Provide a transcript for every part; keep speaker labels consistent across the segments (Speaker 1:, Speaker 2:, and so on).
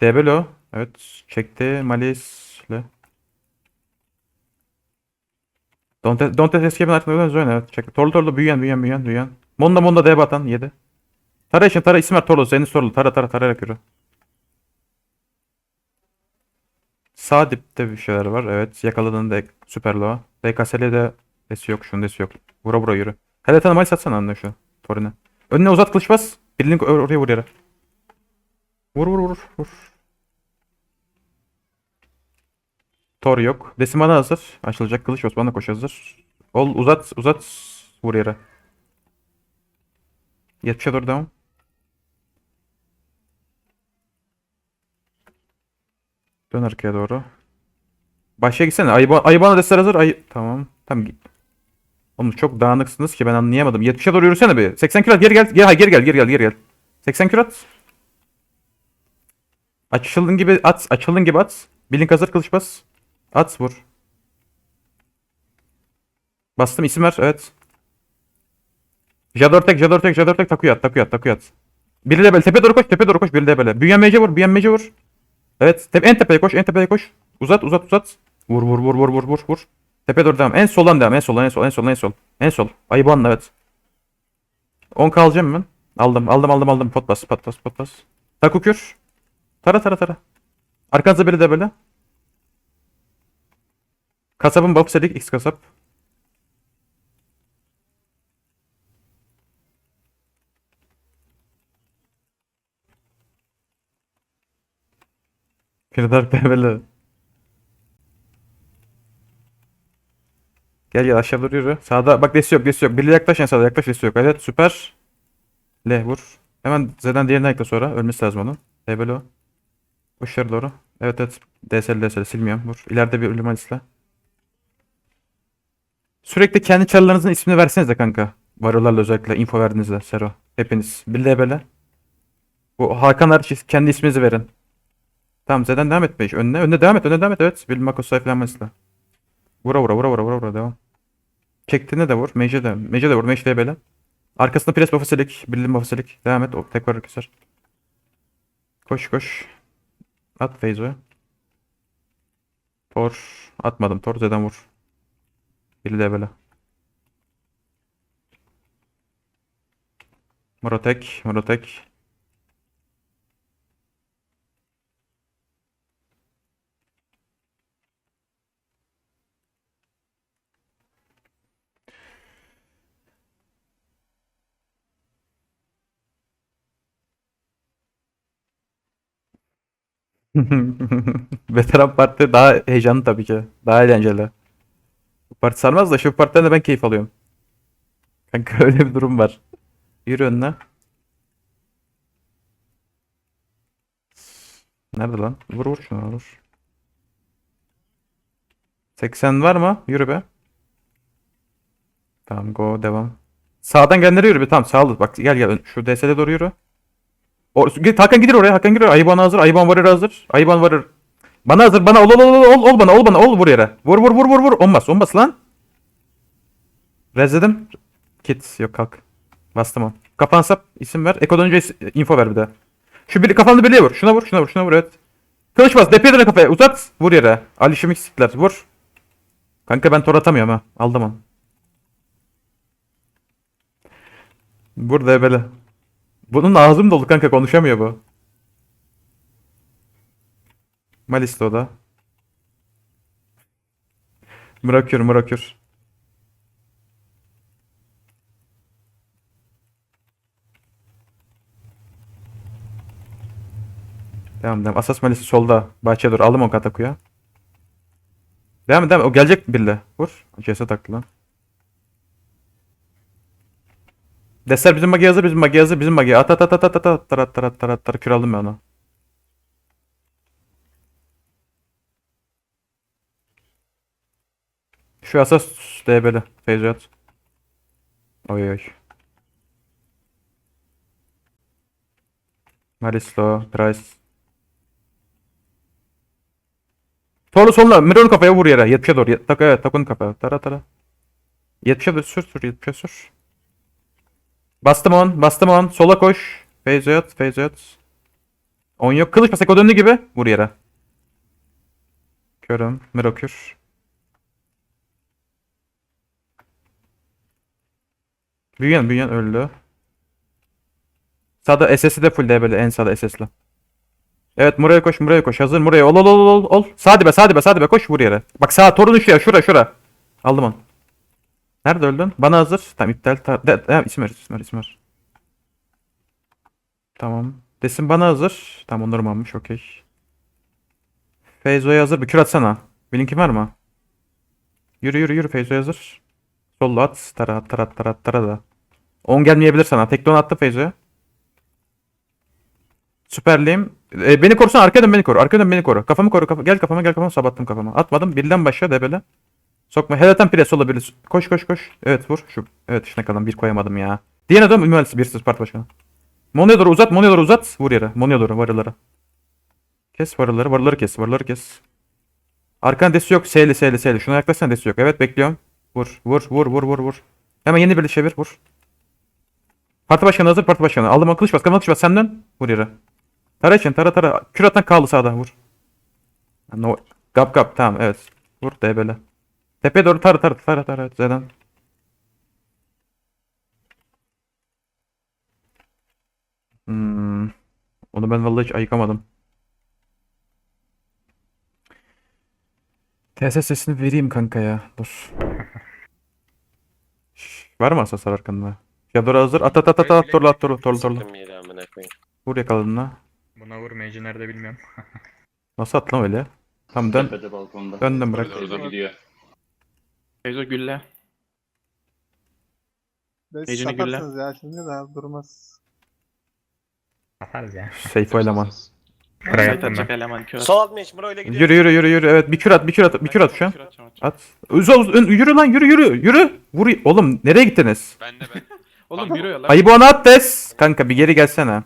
Speaker 1: Debelo. Evet. Çekti. Malis'le. Don't, don't escape'in altında Zoyne. Evet. Çekti. Torlu torlu büyüyen büyüyen büyüyen büyüyen. Monda monda deb atan. Yedi. Tara için tara isim ver Torlu. Senin Torlu. Tara tara tarayarak yürü. Sağ dipte bir şeyler var. Evet. Yakaladığında ek- süper loğa. DKSL'de desi yok. Şunun desi yok. Vura vura yürü. Hele tanı Malis atsana önüne şu. Torine. Önüne uzat kılıç bas. Birliğin or- oraya vur yere. Vur vur vur vur. Tor yok. Desimana hazır. Açılacak kılıç Osman'a koş hazır. Ol uzat uzat vur yere. 70'e doğru devam. Dön arkaya doğru. Başa gitsene. Ayıba, Ayıbana destek hazır. Ay tamam. Tamam. Oğlum çok dağınıksınız ki ben anlayamadım. 70'e doğru yürüsene bir. 80 kilo. Geri gel. Geri, hayır, geri gel. Geri gel. Geri gel. 80 kilo at. Açıldığın gibi at. Açıldığın gibi at. Bilink hazır kılıç bas. At vur. Bastım isim ver. Evet. Jador tek, Jador tek, Jador tek takuya at, takuya at, takuya at. Biri de tepe doğru koş, tepe doğru koş, biri de böyle. Büyüyen mece vur, büyüyen mece vur. Evet, tepe, en tepeye koş, en tepeye koş. Uzat, uzat, uzat. Vur, vur, vur, vur, vur, vur, vur. Tepe doğru devam. En soldan devam, en soldan, en sol, en sol, en sol. En sol. Ayıbanla evet. 10 kalacağım ben. Aldım, aldım, aldım, aldım. Pot bas, pot bas, pot bas. Taku. Tara, tara, tara. Arkanızda biri de böyle. Kasabın buff sedik, X kasap. Firdar Peveli. Gel gel aşağı doğru yürü. Sağda bak desi yok desi yok. Biri yaklaş en sağda yaklaş desi yok. Evet süper. L vur. Hemen Z'den diğerine ekle sonra. Ölmesi lazım onun. Peveli o. Koşuyor doğru. Evet evet. DSL DSL silmiyorum. Vur. İleride bir ölüm alisle. Sürekli kendi çarlarınızın ismini versenize kanka. Varyolarla özellikle info verdiğinizde Sero. Hepiniz. De böyle. Bu Hakan hariç kendi isminizi verin. Tamam Z'den devam et 5. Önüne. Önüne devam et. Önüne devam et. Evet. Bill Makosay falan mesela. Vura vura vura vura vura vura devam. Çektiğine de vur. Mage'e de. Mage'e de vur. Mage de böyle. Arkasında pres buff'ı silik. Birliğin buff'ı silik. Devam et. O tek var keser. Koş koş. At Feyzo'ya. Tor. Atmadım. Tor Z'den vur. Biri de böyle. Murotek. Murotek. Veteran parti daha heyecanlı tabii ki. Daha eğlenceli. Parti sarmaz da şu partiden de ben keyif alıyorum. Kanka öyle bir durum var. Yürü önüne. Nerede lan? Vur vur şunu vur. 80 var mı? Yürü be. Tamam go devam. Sağdan gelenlere yürü bir tamam sağ Bak gel gel şu DS'de doğru yürü. O, Hakan gidir oraya. Hakan gidir. Ayıban hazır. Ayıban varır hazır. Ayıban varır. Bana hazır. Bana ol ol ol ol ol bana ol bana ol vur yere. Vur vur vur vur vur. Olmaz olmaz lan. Rezledim. Kit yok kalk. Bastım o. Kafan sap isim ver. Ekodan önce info ver bir de. Şu bir kafanda birliğe vur. Şuna vur şuna vur şuna vur evet. Kılıç bas. Depeye döne kafaya. Uzat. Vur yere. Ali Şimik sikler. Vur. Kanka ben tor atamıyorum ha. Aldım onu. Burada böyle. Bunun ağzım dolu kanka konuşamıyor bu. Malis'te o da. Bırakıyorum bırakıyorum. Devam devam. Asas Malis'i solda. Bahçeye doğru. Aldım o Kataku'ya. Devam devam. O gelecek bille. Vur. CS taktı lan. Deser bizim magi hazır, bizim magi hazır, bizim magi. At at at at at at at tarat tarat tarat tarat kür aldım ben onu. Şu asas DB'li. Feyzo at. Oy oy. Marislo, Price. Torlu soluna, Miron'un kafaya vur yere. 70'e doğru. Tak, evet, Takun'un kafaya. Tara tara. 70'e doğru sür sür, 70'e sür. Bastım on. Bastım on. Sola koş. Feyzo yat. On yok. Kılıç bas eko döndü gibi. Vur yere. Körüm. Mirokür. Büyüyen büyüyen öldü. Sağda SS'i de full böyle en sağda SS'li. Evet Muray'a koş Muray'a koş. Hazır Muray'a ol ol ol ol ol. Sağ dibe sağ dibe sağ dibe koş vur yere. Bak sağ torun şuraya şura şura. Aldım onu. Nerede öldün? Bana hazır. Tamam iptal. Ta de, de, isim ver isim ver isim ver. Tamam. Desin bana hazır. Tamam onları almış okey. Feyzo'ya hazır. Bir kür atsana. Blink'in var mı? Yürü yürü yürü Feyzo'ya hazır. Sollu at. Tara tara tara tara da. 10 gelmeyebilir sana. Tekton attı Feyzo'ya. Süperliyim. E, beni korusan arkadan beni koru. Arkadan beni koru. Kafamı koru. Kafa, gel kafama gel kafama. Sabattım kafama. Atmadım. Birden başla debele. Sokma. Helatan pres olabilir. Koş koş koş. Evet vur. Şu. Evet işine kalan bir koyamadım ya. Diğer adam mühendisi. Bir part başkanı. Mono'ya doğru uzat. Mono'ya doğru uzat. Vur yere. Mono'ya doğru varılara. Kes varıları. Varıları kes. Varıları kes. Arkana desi yok. Seyli seyli seyli. Şuna yaklaşsana desi yok. Evet bekliyorum. Vur. Vur. Vur. Vur. Vur. Vur. Hemen yeni bir çevir. Vur. Parti başkanı hazır. Parti başkanı. Aldım o kılıç bas. Kılıç bas. Sen dön. Vur yere. Tara için. Tara tara. Kür atan kaldı sağda. Vur. No. Gap gap. Tamam. Evet. Vur. DB'le. Tepeye doğru tara tara tara tara. Zeden. Hmm. Onu ben vallahi hiç ayıkamadım. TS sesini vereyim kanka ya. Dur. Var mı asaslar arkanda? Shadow'a hazır. At at at at at. Torlu at torlu torlu torlu.
Speaker 2: Sıkım yedi amına koyayım.
Speaker 1: Vur yakaladın la.
Speaker 3: Buna vur mage'i nerede bilmiyorum.
Speaker 1: Nasıl at lan öyle? Tamam dön.
Speaker 4: Tepede balkonda.
Speaker 1: Döndüm bırak.
Speaker 4: Orada gidiyor.
Speaker 5: Feyzo gülle. Geceni
Speaker 6: satarsınız ya şimdi de durmaz.
Speaker 3: Atarız ya.
Speaker 1: Safe eleman.
Speaker 3: Kıra
Speaker 5: Site
Speaker 3: yaptım
Speaker 5: atacak
Speaker 3: ben.
Speaker 5: eleman kör.
Speaker 2: Sol alt meş Muro ile gidiyor.
Speaker 1: Yürü yürü yürü yürü. Evet bir kür at bir kür at bir kür at şu an. At. Uzun uzun yürü lan yürü yürü yürü. Vur oğlum nereye gittiniz?
Speaker 7: Ben de ben.
Speaker 5: Oğlum yürüyor lan.
Speaker 1: Ayıbı ona at des. Kanka bir geri gelsene.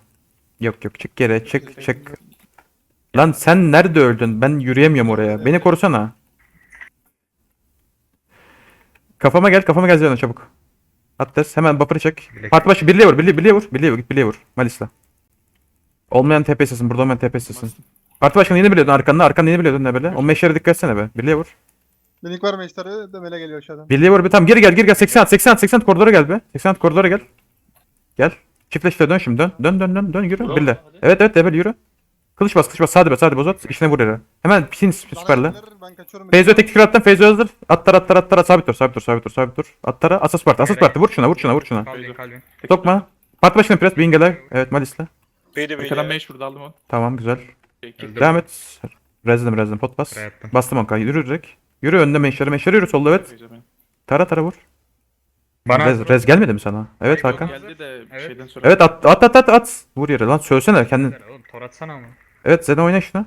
Speaker 1: Yok yok çık geri çık çık. Lan sen nerede öldün? Ben yürüyemiyorum oraya. Beni korusana. Kafama gel kafama gel Zeyno çabuk. At des hemen buffer'ı çek. Parti başı birliğe vur birliğe, birliğe vur. Birliğe vur git birliğe vur. Malis'la. Olmayan TP istesin burada olmayan TP istesin. Parti başkanı yeni biliyordun arkanda arkanda yeni biliyordun ne böyle. O meşlere dikkat etsene be. Birliğe vur.
Speaker 6: Minik var meşleri demele geliyor aşağıdan.
Speaker 1: Birliğe vur bir tamam geri gel geri gel 80 at 80 at 80 at koridora gel be. 80 at koridora gel. Gel. Çiftleşte dön şimdi dön. Dön dön dön dön yürü. Birle.
Speaker 4: hadi.
Speaker 1: Evet evet Debel yürü. Kılıç bas kılıç bas sağ dibe sağ dibe uzat. İşine vur yere. Hemen pisin süperle. Feyzo tek tükür attın Feyzo hazır. Attara attara attara sabit dur sabit dur sabit dur sabit dur. Attara asas parti asas parti vur şuna vur şuna vur şuna.
Speaker 3: Kalbin kalbin.
Speaker 1: Sokma. Parti başına pres Bingeler. Evet Malis'le.
Speaker 2: Büyüdü
Speaker 5: Arkadan
Speaker 2: büyüdü.
Speaker 5: meş vurdu aldım onu.
Speaker 1: Tamam güzel.
Speaker 5: Şey.
Speaker 3: Öldü.
Speaker 1: Devam et. Rezdim rezdim pot bas.
Speaker 3: Kıra yaptım.
Speaker 1: Bastım onka yürü direkt. Yürü önüne meşleri meşleri yürü solda evet. Tara tara vur.
Speaker 3: Bana
Speaker 1: Rez, rez gelmedi mi sana? Evet
Speaker 3: Yok,
Speaker 1: Hakan.
Speaker 5: Geldi de bir
Speaker 3: Evet.
Speaker 5: şeyden sonra.
Speaker 1: Evet at at at at at. Vur yere lan söylesene kendin.
Speaker 3: Oğlum tor atsana ama.
Speaker 1: Evet Zeden oyna şuna.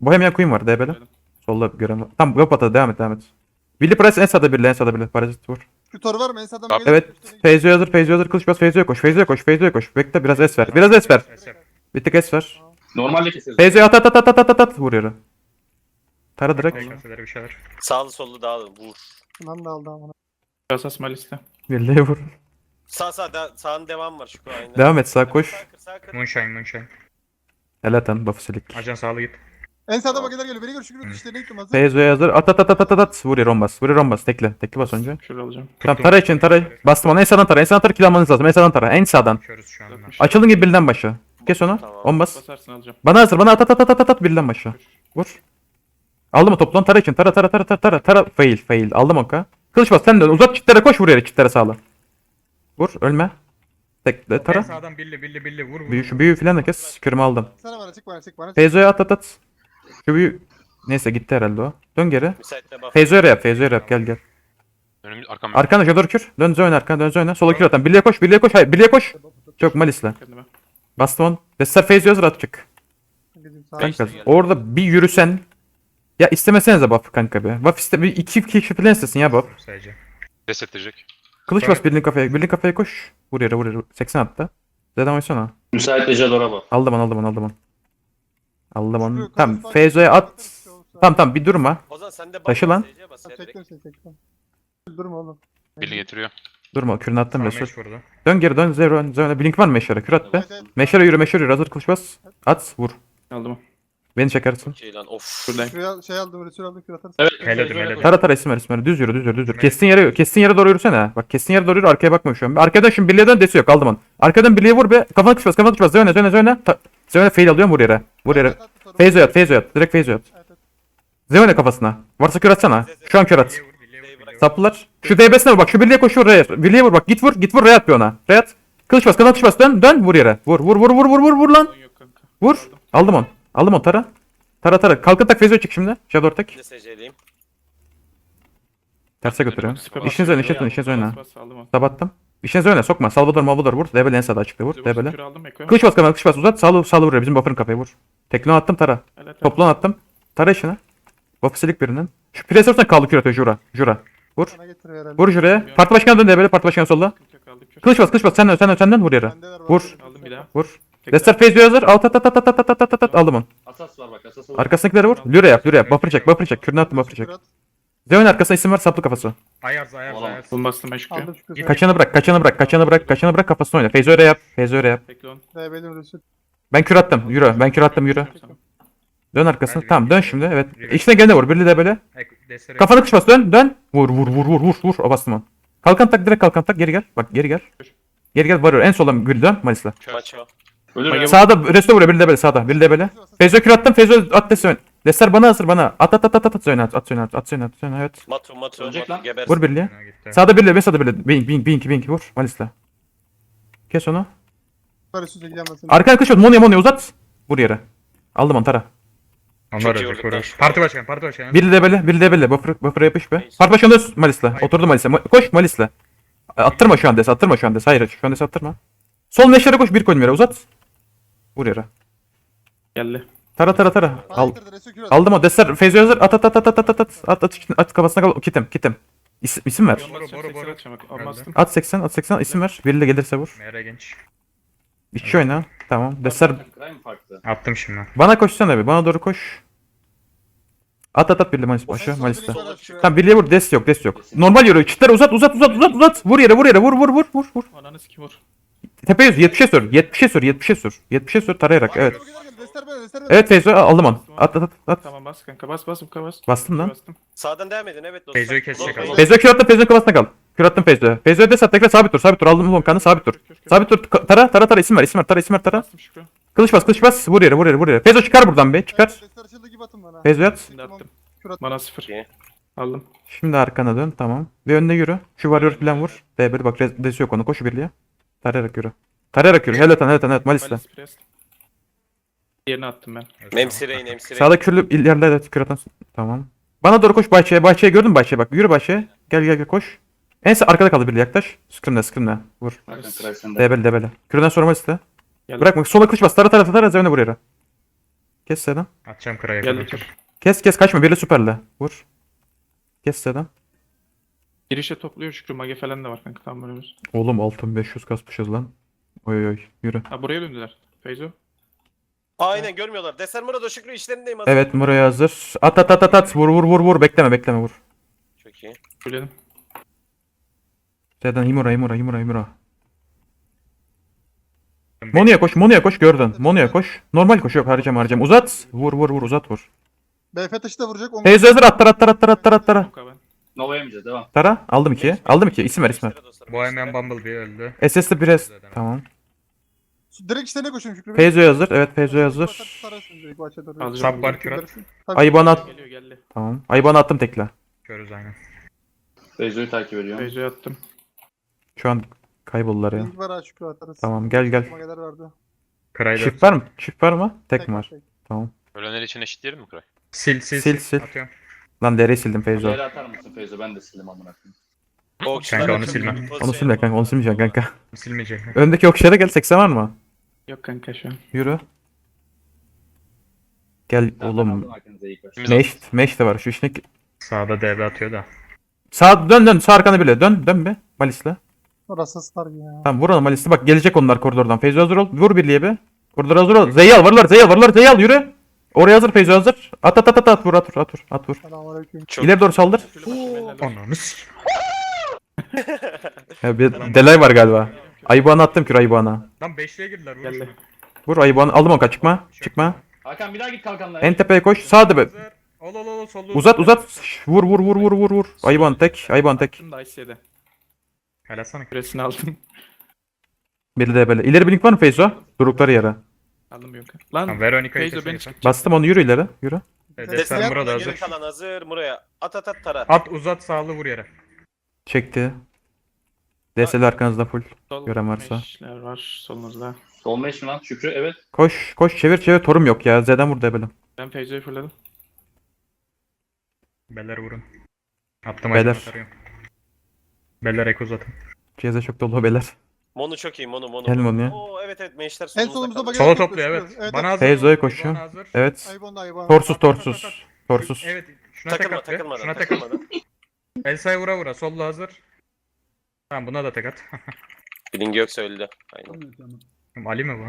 Speaker 1: Bohemian Queen var DB'le. Solda gören var. Tamam yok pata devam et devam et. Willy Price en sağda birle en sağda birle. Parazit vur.
Speaker 6: Şu tor var mı? En sağdan
Speaker 7: Abi,
Speaker 6: gelir,
Speaker 1: Evet. Feyzo'ya hazır Feyzo'ya hazır. Kılıç bas Feyzo'ya koş. Feyzo'ya koş. Feyzo'ya koş. Bekle biraz es ver. Biraz es ver.
Speaker 3: Eser.
Speaker 1: Bir tık es ver.
Speaker 4: Normalde keseriz.
Speaker 1: Feyzo'ya at at at at at at at. Vur yere. Tara direkt.
Speaker 3: Kaseleri bir şeyler.
Speaker 2: Sağlı sollu dağılın vur.
Speaker 6: Lan da aldı amına.
Speaker 5: Asas maliste.
Speaker 1: Birliğe vur.
Speaker 2: Sağ sağ da, sağın devam var şu aynen.
Speaker 1: Devam et sağ koş.
Speaker 2: Sağ sağ kır.
Speaker 3: Moonshine moonshine.
Speaker 1: Helatan buff'ı silik.
Speaker 3: Ajan sağlı git.
Speaker 6: En sağda makineler geliyor. Beni gör şu gülü dişlerine gittim hazır.
Speaker 1: Feyzo'ya hazır. At at at at at at. Vur yere rombas. Vur yere rombas. Tekle. Tekle bas önce.
Speaker 5: Şurada alacağım.
Speaker 1: Tamam tara için tara. Bastım onu. En sağdan tara. En sağdan tara kill almanız lazım. En sağdan tara. En sağdan.
Speaker 3: Körüz şu.
Speaker 1: Açılın gibi birden başla. Kes onu.
Speaker 2: Tamam.
Speaker 1: On bas.
Speaker 5: Basarsın alacağım.
Speaker 1: Bana hazır. Bana at at at at at at birden başla. Vur. Aldım mı toplan tara için. Tara tara tara tara tara tara. Fail fail. Aldım oka. Kılıç bas sen de uzat çitlere koş vur yere çitlere sağla. Vur ölme. Tekle tara.
Speaker 3: sağdan billi billi billi vur vur.
Speaker 1: Büyü şu büyü filan da kes. Kürümü aldım.
Speaker 6: Sana bana çık bana çık bana çık.
Speaker 1: Feyzo'ya at at at. Şu büyü. Neyse gitti herhalde o. Dön geri.
Speaker 2: Müsaitle bak.
Speaker 1: Feyzo'ya yap. Feyzo'ya yap. Gel gel.
Speaker 7: Önüm arkam.
Speaker 1: Arkana Jador kür. Dön zön arkana dön zön. Sola kür atan. Birliğe koş. Birliğe koş. Hayır birliğe koş. Çok malisle.
Speaker 5: Kendime.
Speaker 1: Bastım on. Destar Feyzo'ya hazır at çık.
Speaker 6: Gideyim sağa.
Speaker 1: Kanka orada bir yürüsen. Ya istemesenize buff kanka be. Buff iste bir iki kişi falan istesin ya buff.
Speaker 3: Sadece.
Speaker 7: Resetleyecek.
Speaker 1: Kılıç bas birinin kafaya. Birinin kafaya koş. Vur yere vur yere. 80 attı. Zeden oysana.
Speaker 4: Müsait Ejador'a bak.
Speaker 1: Aldım onu aldım onu aldım onu. Aldım onu. Tamam Feyzo'ya at.
Speaker 6: var.
Speaker 1: Tamam tamam bir durma.
Speaker 2: Ozan sen de bas.
Speaker 1: Taşı lan.
Speaker 6: Çektim seni çektim. Durma oğlum.
Speaker 7: Birliği getiriyor.
Speaker 1: Durma kürünü attım
Speaker 3: Sağ
Speaker 1: Mesut.
Speaker 3: meş vurdu.
Speaker 1: Dön geri dön zero zero. Blink var mı meşere? Kür at be.
Speaker 6: Evet, evet.
Speaker 1: Meşere yürü meşere yürü. Hazır kılıç bas. At vur.
Speaker 5: Aldım.
Speaker 1: Beni çekersin.
Speaker 2: Okey lan of.
Speaker 5: Buradayım.
Speaker 6: Şuraya şey aldım, resul aldım, kür atarız.
Speaker 4: Evet.
Speaker 3: Helal,
Speaker 4: ile
Speaker 3: helal.
Speaker 4: koş.
Speaker 1: Tara tara isim ver isim ver. Düz yürü düz yürü düz yürü. Kestin yere kestin yere doğru yürüsene. Bak kestin yere doğru yürü arkaya bakma şu an. Arkadan şimdi birliğe dön desi yok aldım onu. Arkadan birliğe vur be. Kafana kışmaz kafana kışmaz. Zöne zöne zöne. Ta- Zöne fail alıyorum vur yere. Vur yere. Feyzo yat Feyzo yat. Direkt Feyzo yat.
Speaker 6: Evet, evet.
Speaker 1: Zöne kafasına. Varsa kör atsana. Şu an kör at. Saplılar. Şu DB'sine vur bak. Şu birliğe koş vur R'ye. Birliğe vur bak. Git vur. Git vur R'ye at bir ona. R'ye at. Kılıç bas. Kılıç bas. Dön. Dön. Vur yere. Vur. Vur. Vur. Vur. Vur. Vur. Vur lan. Vur. Aldım onu. Aldım onu. Tara. Tara tara. Kalkın tak Feyzo çık şimdi. Shadow tak.
Speaker 2: SC'liyim.
Speaker 1: Terse götürüyorum. İşiniz oyna. İşiniz oyna. İşiniz oyna. Sabattım. İşiniz oyna. Sokma. Salvador Malvador vur. Debel en sağda açıkta vur. Debele. Kılıç bas kamera. Kılıç bas. Uzat. Sağlı sağlı vuruyor. Bizim buffer'ın kafayı vur. Teklon attım tara.
Speaker 5: Evet.
Speaker 1: Toplon attım. Tara işine. Buffer silik birinden. Şu pres yapsan kaldı kür atıyor. Jura. Jura. Vur.
Speaker 6: Bana getiriyor herhalde.
Speaker 1: Vur juraya. Parti başkanı dön Debele. Parti başkanı solla.
Speaker 5: Kür aldım, kür.
Speaker 1: Kılıç bas. Kılıç bas. Senden senden senden vur yere.
Speaker 6: Bendeler var,
Speaker 1: Vur.
Speaker 6: benim.
Speaker 5: Aldım bir daha.
Speaker 1: Vur.
Speaker 5: Tekrar.
Speaker 1: Destar phase hazır. Alt at at at at at at at at at. Aldım onu.
Speaker 4: Asas var bak asas var.
Speaker 1: Arkasındakileri vur. Lüre yap. Lüre yap. Buffer çek. Buffer çek. Kürünü attım. Buffer çek.
Speaker 6: Kür at.
Speaker 1: Zeon arkasına isim var. Saplı kafası.
Speaker 3: Ayarz ayarz
Speaker 4: Olamaz.
Speaker 3: ayarz.
Speaker 5: Bunu bastım ben şükrü.
Speaker 6: Aldım şükrü.
Speaker 3: Git.
Speaker 1: Kaçanı bırak. Kaçanı bırak. Kaçanı bırak. Kaçanı bırak. Kafasını oyna. Phase öyle yap. Phase öyle yap.
Speaker 5: Bekle onu.
Speaker 6: DB'lim resul.
Speaker 1: Ben kür attım. Yürü. Ben kür attım. Yürü. Dön arkasına. Tamam dön şimdi. Evet. İçine gene vur. Birli de böyle. Kafanı kış bas. Dön. Dön. Vur vur vur vur vur vur. O bastım onu. Kalkan tak direkt kalkan tak. Geri gel. Bak geri gel. Geri gel. Varıyor. En soldan gül dön. Malis'le. Sağda resto vuruyor. Birli de böyle. Sağda. Birli de böyle. Feyzo kür attım. Feyzo at desin. Desler bana hazır bana. At at at at at at Zöne at. At Zöne at. At Zöne at. Zöne evet.
Speaker 2: Matu matu
Speaker 4: Ölecek lan.
Speaker 2: gebersin.
Speaker 1: Vur birliğe. Sağda birliğe. Ve sağda birliğe. Bink bink bink bink. Vur. Malis'le. Kes onu. Arkana bas. Monya monya uzat. Vur yere. Aldım onu tara.
Speaker 3: Onlar
Speaker 2: Çok iyi
Speaker 3: ölecek
Speaker 2: lan.
Speaker 3: uğraş. Parti başkanı parti başkanı.
Speaker 1: Birli de böyle, birli de böyle. Buffer, buffer'a yapış be. Part başkanı dön Malis'le. Oturdu Malis'le. Ma- Koş Malis'le. Attırma şu an des, attırma şu an des. Hayır, şu an des attırma. Sol neşlere koş, bir koyun yere uzat. Vur yere.
Speaker 5: Geldi.
Speaker 1: Tara tara tara. Al,
Speaker 6: getirdi, resul kür at.
Speaker 1: aldım o desler. Feyzo hazır. At at at at at at at at. At at, at kafasına kal. Kitim, kitim. İsim, isim ver.
Speaker 3: Boru, boru, boru.
Speaker 5: Bastım.
Speaker 1: At 80, at 80 isim ver. Birli de gelirse vur.
Speaker 3: Meğere genç.
Speaker 1: İki oyna. Tamam. Desler
Speaker 4: Crime farklı.
Speaker 3: Attım şimdi.
Speaker 1: bana koşsana bir. Bana doğru koş. At at at birli Malis
Speaker 6: at şuraya.
Speaker 1: Tamam birliğe vur. Des yok, des yok. Normal yürü. Çitler uzat, uzat, uzat, uzat, uzat. Vur yere, vur yere. Vur, vur, vur, vur, vur.
Speaker 5: Ananı sikim vur.
Speaker 1: Tepe yüz 70'e sür. 70'e sür. 70'e sür. 70'e sür tarayarak. Evet. Evet Feyzo aldım onu. At at at at.
Speaker 5: Tamam bas kanka bas bas bas. bas.
Speaker 1: Bastım lan.
Speaker 5: Bastım.
Speaker 2: Sağdan devam edin evet dostlar.
Speaker 3: Feyzo'yu kesecek adam.
Speaker 1: Feyzo kür attım Feyzo'nun kafasına kal. Kür attım Feyzo'ya. Feyzo'ya des at tekrar sabit dur. Sabit dur. Aldım Lonkan'ı sabit dur. Sabit dur. Tara tara tara isim ver. isim ver. Tara isim ver tara. Kılıç bas kılıç bas. Vur yere vur yere vur yere. Feyzo çıkar buradan be. Çıkar.
Speaker 6: Gibi atın bana.
Speaker 5: Sıfır. Aldım.
Speaker 1: Şimdi arkana dön. Tamam. Ve önüne yürü. Şu varıyor falan vur. D1 bak res- desi yok onu. Koş birliğe. Tarayarak yürü. Tarayarak yürü. Helatan helatan evet Malis'le.
Speaker 5: Diğerini attım ben.
Speaker 2: Memsireyin memsireyin.
Speaker 1: Sağda kürlü ilerle evet kür atan. Tamam. Bana doğru koş bahçeye. Bahçeye gördün mü bahçeye bak. Yürü bahçeye. Gel gel gel koş. En sağ arkada kaldı birliğe yaklaş. Scrim'le scrim'le. Vur.
Speaker 4: Bakın Cry sende.
Speaker 1: Debele debele. Kürden Malis'le.
Speaker 5: Geldi.
Speaker 1: Bırakma. Sola kılıç bas. Tara tara tara. Zevne vur yere. Kes Sedan.
Speaker 3: Atacağım kıraya kadar.
Speaker 1: Kes kes kaçma. Birle süperle. Vur. Kes Sedan.
Speaker 5: Girişe topluyor şükrü. Mage falan da var kanka. Tam vuruyoruz.
Speaker 1: Oğlum 6500 kasmışız lan. Oy oy oy. Yürü.
Speaker 5: Ha buraya döndüler. Feyzo.
Speaker 2: Aynen görmüyorlar. Deser Murado Şükrü işlerindeyim. hazır.
Speaker 1: Evet Muray'a hazır. At at at at at. Vur vur vur vur. Bekleme bekleme vur.
Speaker 2: Çok iyi.
Speaker 5: Gülelim.
Speaker 1: Sedan Himura Himura Himura Himura. Monu'ya koş. Monu'ya koş. Gördün. Monu'ya koş. Normal koş. Yok harcam harcam. Uzat. Vur vur vur. Uzat vur.
Speaker 6: BF taşı da vuracak. onu-
Speaker 1: Teyze hazır. Attar attar attar attar attar.
Speaker 5: Luka ben.
Speaker 4: Nova yemeyeceğiz devam.
Speaker 1: Tara. Aldım iki. Aldım iki. İsim ver isim ver.
Speaker 3: Bohemian. Bumblebee öldü.
Speaker 1: SS'li pres. Tamam.
Speaker 6: Direkt işlerine koşuyorum Şükrü.
Speaker 1: Feyzo'ya hazır. Evet Feyzo'ya hazır.
Speaker 3: Sub var kür at.
Speaker 6: Tabii.
Speaker 1: Ayı bana at.
Speaker 5: Geliyor geldi.
Speaker 1: Tamam. Ayı bana attım tekle.
Speaker 3: Körüz aynen.
Speaker 4: Feyzo'yu takip ediyorum.
Speaker 5: Feyzo'ya attım.
Speaker 1: Şu an kayboldular ya.
Speaker 6: Link var ha Şükrü atarız.
Speaker 1: Tamam gel gel.
Speaker 6: Vardı.
Speaker 3: Da
Speaker 1: Çift var mı? Çift var mı? Tek mi var?
Speaker 6: tek.
Speaker 1: Tamam.
Speaker 7: Ölenler için eşitleyelim mi Kray?
Speaker 3: Sil sil
Speaker 1: Sil,
Speaker 3: sil. Atıyorum.
Speaker 1: Lan dereyi sildim Feyzo.
Speaker 4: Yere atar mısın Feyzo? Ben de sildim amına koyayım.
Speaker 2: Okçular
Speaker 3: Kanka onu
Speaker 2: için
Speaker 3: silme.
Speaker 1: Onu silme kanka. Onu silmeyeceksin kanka.
Speaker 3: Silmeyecek.
Speaker 1: Öndeki okşara gel. 80 var mı?
Speaker 5: Yok kanka şu an.
Speaker 1: Yürü. Gel
Speaker 4: Tamam,
Speaker 1: oğlum.
Speaker 4: aldım arkanıza ilk başta.
Speaker 7: Biz
Speaker 1: Meş, meş de var. Şu işine
Speaker 3: Sağda DB atıyor da.
Speaker 1: Sağ dön dön sağ arkana bile dön dön be Malis'le.
Speaker 6: Orası star ya.
Speaker 1: Tamam vur onu Malis'le bak gelecek onlar koridordan. Feyzo hazır ol. Vur birliğe be. Koridor hazır ol. Zeyyal varlar Zeyyal varlar Zeyyal yürü. Oraya hazır Feyzo hazır. At at at at at vur at vur at vur at vur.
Speaker 6: Selamünaleyküm.
Speaker 2: Çok-
Speaker 1: İleri doğru saldır.
Speaker 3: Ananı s-
Speaker 1: Ya bir delay var galiba. Ayıbağını attım kür ayıbağına.
Speaker 3: Lan 5'liğe girdiler. Vur
Speaker 5: Geldi.
Speaker 3: şunu.
Speaker 1: Vur ayıbağını aldım onu kaç çıkma. Çıkma.
Speaker 4: Hakan bir daha git kalkanlara.
Speaker 1: En tepeye koş. Sağda be.
Speaker 3: Hazır. Ol ol ol sollu.
Speaker 1: Uzat uzat. Şş, Vur vur vur vur vur vur. Ayban tek. Ayban tek.
Speaker 5: IC'de.
Speaker 3: Helal sana.
Speaker 5: Küresini aldım.
Speaker 1: Biri de böyle. İleri blink var mı Feyzo? Durukları yere.
Speaker 5: aldım yok. Lan
Speaker 3: Tamam, Veronica'yı
Speaker 5: Feyzo beni
Speaker 3: kesin.
Speaker 1: Bastım onu yürü ileri. Yürü.
Speaker 3: Destan
Speaker 2: Destek
Speaker 3: burada
Speaker 2: geri
Speaker 3: hazır.
Speaker 2: kalan hazır. Buraya. At at at tara.
Speaker 3: At uzat sağlı vur yere.
Speaker 1: Çekti. DSL arkanızda full.
Speaker 5: sol
Speaker 1: gören varsa.
Speaker 5: meşler var solunuzda.
Speaker 4: Sol meş mi lan? Şükrü evet.
Speaker 1: Koş koş çevir çevir. Torum yok ya. Z'den vur debeli.
Speaker 5: Ben Feyzo'yu fırladım.
Speaker 3: Beller vurun. Attım
Speaker 1: Beller.
Speaker 3: Beller. Beller ek uzatın.
Speaker 1: Cihaza çok dolu beyler.
Speaker 2: Monu çok iyi. Monu monu.
Speaker 1: Gel Monu ya.
Speaker 2: Oo evet evet meşler
Speaker 6: En
Speaker 2: solumuzda
Speaker 6: solumuzda
Speaker 2: kaldı.
Speaker 6: bak-
Speaker 3: Sola
Speaker 6: Evet,
Speaker 3: topluyor
Speaker 6: evet.
Speaker 3: Bana hazır.
Speaker 1: Feyzo'ya
Speaker 3: Bana
Speaker 1: koşuyor.
Speaker 3: hazır.
Speaker 1: Evet.
Speaker 6: Ayban da Ayban.
Speaker 1: Torsuz torsuz. Torsuz.
Speaker 3: Evet. Şuna tek
Speaker 2: Takılma
Speaker 3: at be.
Speaker 2: takılmadan
Speaker 3: Şuna tek at.
Speaker 2: takılmadan.
Speaker 3: Elsa'ya vura vura. Solla hazır. Tamam buna da tek at.
Speaker 2: Bilingi yok söyledi. Aynen.
Speaker 3: Ali mi bu?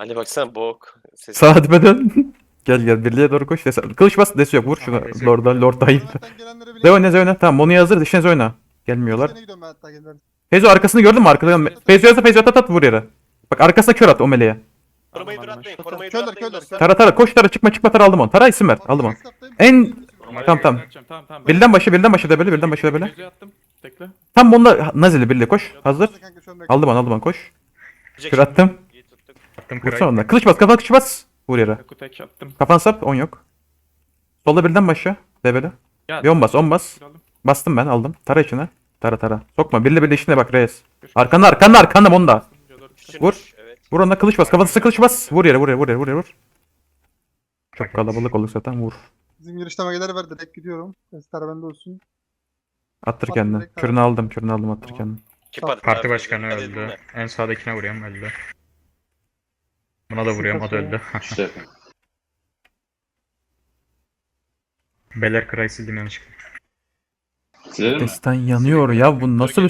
Speaker 2: Ali baksana bok. Ses.
Speaker 1: Sağa dibe dön. gel gel birliğe doğru koş. Dese- Kılıç bas desi yok. Vur şuna.
Speaker 3: Aha, desi yok.
Speaker 1: Lord'a. Lord dayı.
Speaker 6: Levent'ten gelenlere bile-
Speaker 1: Zeone Zeone. Tamam Monu'ya hazır. Dişiniz oyna. Gelmiyorlar.
Speaker 6: Sene gidiyorum ben hatta gelir.
Speaker 1: Feyzo arkasını gördün mü? Arkadan. Feyzo yazsa Feyzo at at vur yere. Bak arkasına kör at o meleğe.
Speaker 2: Korumayı
Speaker 5: Aldım,
Speaker 2: dur atmayın.
Speaker 5: aldım.
Speaker 2: Korumayı dur
Speaker 6: Köller,
Speaker 2: atmayın
Speaker 6: köller,
Speaker 2: dostlar.
Speaker 1: Tara tara koş tara çıkma çıkma tara aldım onu. Tara isim ver. Aldım onu. En- Tamam tamam.
Speaker 5: Tamam tamam.
Speaker 1: Birden başı birden başı da böyle birden başı da böyle.
Speaker 5: Feyzo'yu attım. Tekle.
Speaker 1: Tam bunda Nazili birliğe koş. Hazır. Aldım onu aldım onu koş. Kür attım.
Speaker 2: İyi tuttuk.
Speaker 3: Attım kırayı.
Speaker 1: Vursana onunla. Kılıç bas kafana kılıç bas. Vur yere.
Speaker 5: Taku tek attım.
Speaker 1: Kafan sap on yok. Solda birden başla. Debeli.
Speaker 5: Ya,
Speaker 1: Bir on bas on bas.
Speaker 5: aldım.
Speaker 1: Bastım ben aldım. Tara içine. Tara tara. Sokma. Birli birli içine bak reis. Arkanda arkanda arkanda onu da.
Speaker 2: Küçülmüş,
Speaker 1: Vur.
Speaker 2: Evet.
Speaker 1: Vur onunla kılıç bas. Kafasına kılıç bas. Vur yere vur yere vur yere vur yere vur. Çok kalabalık olur zaten vur.
Speaker 6: Bizim girişte mageleri ver direkt gidiyorum. Destar bende olsun.
Speaker 1: Attır kendini.
Speaker 6: direkt,
Speaker 1: Kürünü aldım. Kürünü aldım attır
Speaker 5: Tamam.
Speaker 1: kendini.
Speaker 6: Parti
Speaker 3: başkanı öldü. En sağdakine vuruyorum öldü. Buna da vuruyorum o da öldü.
Speaker 4: İşte yapın.
Speaker 3: Beller kırayı
Speaker 1: Destan yanıyor ya. Bu nasıl bir